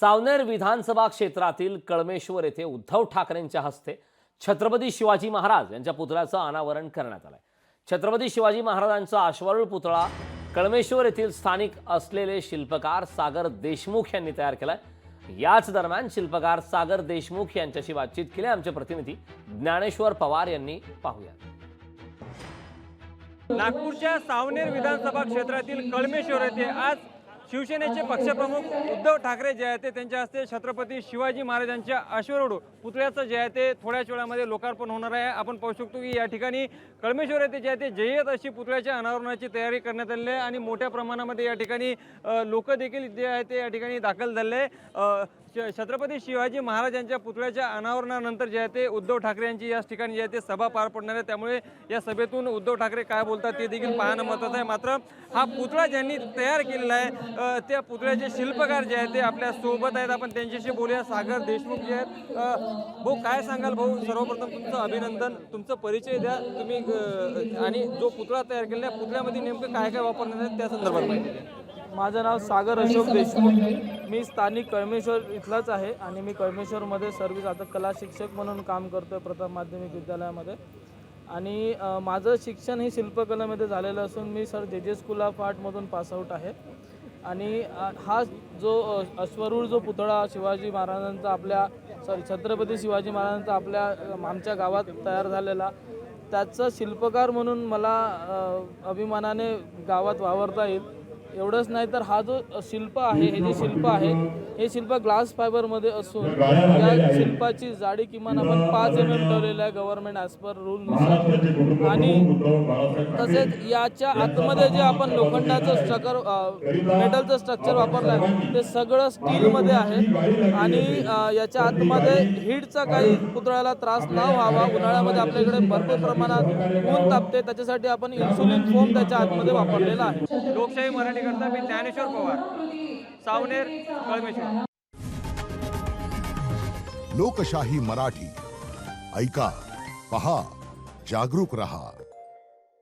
सावनेर विधानसभा क्षेत्रातील कळमेश्वर येथे उद्धव ठाकरेंच्या हस्ते छत्रपती शिवाजी महाराज यांच्या पुतळ्याचं अनावरण करण्यात आलंय. छत्रपती शिवाजी महाराजांचा अश्वारूढ पुतळा कळमेश्वर येथील स्थानिक असलेले शिल्पकार सागर देशमुख यांनी तयार केलाय. याच दरम्यान शिल्पकार सागर देशमुख यांच्याशी बातचीत केली. आमचे प्रतिनिधी ज्ञानेश्वर पवार यांनी पाहूया. नागपूरच्या सावनेर विधानसभा क्षेत्रातील कळमेश्वर येथे आज शिवसेनेचे पक्षप्रमुख उद्धव ठाकरे जे आहे ते त्यांच्या हस्ते छत्रपती शिवाजी महाराजांच्या अश्वरूढ पुतळ्याचं जे आहे ते थोड्याच वेळामध्ये लोकार्पण होणार आहे आपण पाहू शकतो की या ठिकाणी कळमेश्वर येथे जे आहे ते जय्यत अशी पुतळ्याच्या अनावरणाची तयारी करण्यात आलेली आहे आणि मोठ्या प्रमाणामध्ये या ठिकाणी लोक देखील जे आहे ते या ठिकाणी दाखल झाले आहे. छत्रपती शिवाजी महाराजांच्या पुतळ्याच्या अनावरणानंतर जे आहे ते उद्धव ठाकरे यांची याच ठिकाणी जे आहे ते सभा पार पडणार आहे. त्यामुळे या सभेतून उद्धव ठाकरे काय बोलतात ते देखील पाहणं महत्त्वाचं आहे. मात्र हा पुतळा ज्यांनी तयार केलेला आहे त्या पुतळ्याचे शिल्पकार जे आहेत ते आपल्यासोबत आहेत. आपण त्यांच्याशी बोलूया. सागर देशमुख जे आहेत भाऊ काय सांगाल भाऊ? सर्वप्रथम तुमचं अभिनंदन तुमचा परिचय द्या. तुम्ही आणि जो पुतळा तयार केलेला आहे पुतळ्यामध्ये नेमकं काय काय वापरण्यात आहे त्या संदर्भात माहिती द्या. माझं नाव सागर अशोक देशमुख. मी स्थानिक कळमेश्वर इथलाच आहे आणि मी कळमेश्वरमध्ये सर्व्हिस आता कला शिक्षक म्हणून काम करतो आहे प्रथम माध्यमिक विद्यालयामध्ये. आणि माझं शिक्षण हे शिल्पकलेमध्ये झालेलं असून मी सर जे जे स्कूल ऑफ आर्टमधून पासआउट आहे. आणि हा जो अश्वरूढ जो पुतळा शिवाजी महाराजांचा आपल्या सॉरी छत्रपती शिवाजी महाराजांचा आपल्या आमच्या गावात तयार झालेला त्याचा शिल्पकार म्हणून मला अभिमानाने गावात वावरता येईल. एवढंच नाही तर हा जो शिल्प आहे हे जे शिल्प आहे हे शिल्प ग्लास फायबरमध्ये असून या शिल्पाची जाडी किमान आपण पाच एम एम ठेवलेलं आहे गव्हर्नमेंट ॲज पर रूलनुसार आणि तसेच याच्या आतमध्ये जे आपण लोखंडाचं स्ट्रकर मेटलचं स्ट्रक्चर वापरलं आहे ते सगळं स्टीलमध्ये आहे. आणि याच्या आतमध्ये हीटचा काही पुतळ्याला त्रास न व्हावा उन्हाळ्यामध्ये आपल्याकडे भरपूर प्रमाणात ऊन तापते त्याच्यासाठी आपण इन्सुलिन फोम त्याच्या आतमध्ये वापरलेला आहे. लोकशाही मराठीकरता मी ज्ञानेश्वर पवार। सावनेर कळमेश्वर लोकशाही मराठी ऐका पहा जागरूक रहा।